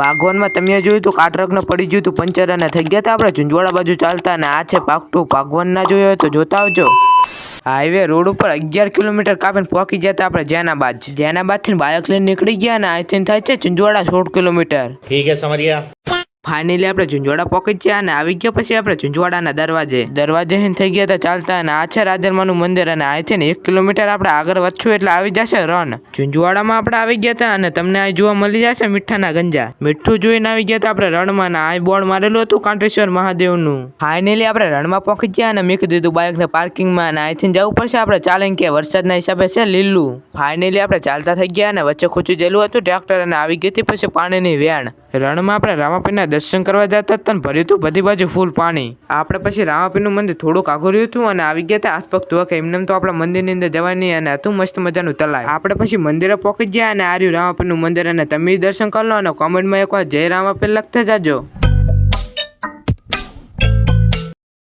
ભાગવનમાં તમે જોયું તો કાટરકને પડી ગયું તું પંચર અને થઈ ગયા હતા આપણે ઝુંઝવાડા બાજુ ચાલતા અને આ છે પાકટું. પાઘવન ના જોયો તો જોતા આવજો. હાઈવે રોડ ઉપર અગિયાર કિલોમીટર કાપીને પહોંચી જતા આપણે જૈનાબાદ જૈનાબાદથી બાઇક લઈને નીકળી ગયા અને અહીંથી થાય છે ચિંજવાડા સોળ કિલોમીટર. ઠીક છે, સમરિયા. ફાઇનલી આપણે ઝુંઝવાડા પહોંચી ગયા અને આવી ગયા પછી આપણે ઝુંઝવાડાના દરવાજે. દરવાજે હિન થઈ ગયા હતા ચાલતા અને આ છે રાધરમાનું મંદિર અને અહીંથી ને એક કિલોમીટર આપણે આગળ વધશું એટલે આવી જશે રન ઝુંઝવાડામાં આપણે આવી ગયા હતા અને તમને અહીં જોવા મળી જશે મીઠાના ગંજા. મીઠું જોઈને આવી ગયા હતા આપણે રણમાં અને આ બોર્ડ મારેલું હતું કાંટેશ્વર મહાદેવનું. ફાઇનલી આપણે રણમાં પહોંચી ગયા અને મેં કીધું બાઇકને પાર્કિંગમાં અને અહીંથી જવું પડશે આપણે ચાલીને કે વરસાદના હિસાબે છે લીલું. ફાઇનલી આપણે ચાલતા થઈ ગયા અને વચ્ચે ખૂચું જેલું હતું ટ્રેક્ટર અને આવી ગઈ હતી પછી પાણીની વેણ. રણમાં આપણે રામાપીરના દર્શન કરવા જતા હતા અને ભર્યું હતું બધી બાજુ ફૂલ પાણી. આપણે પછી રામાપીનું મંદિર થોડુંક આગળ રહ્યું હતું અને આવી ગયા હતા આસપાસ કે એમને તો આપણા મંદિરની અંદર જવાની અને હતું મસ્ત મજાનું તલાય. આપણે પછી મંદિરે પહોંચી ગયા અને આર્યું રામાપીનું મંદિર અને તમે દર્શન કરી લો અને કોમેન્ટમાં એકવાર જય રામાપીર લખતા જાજો.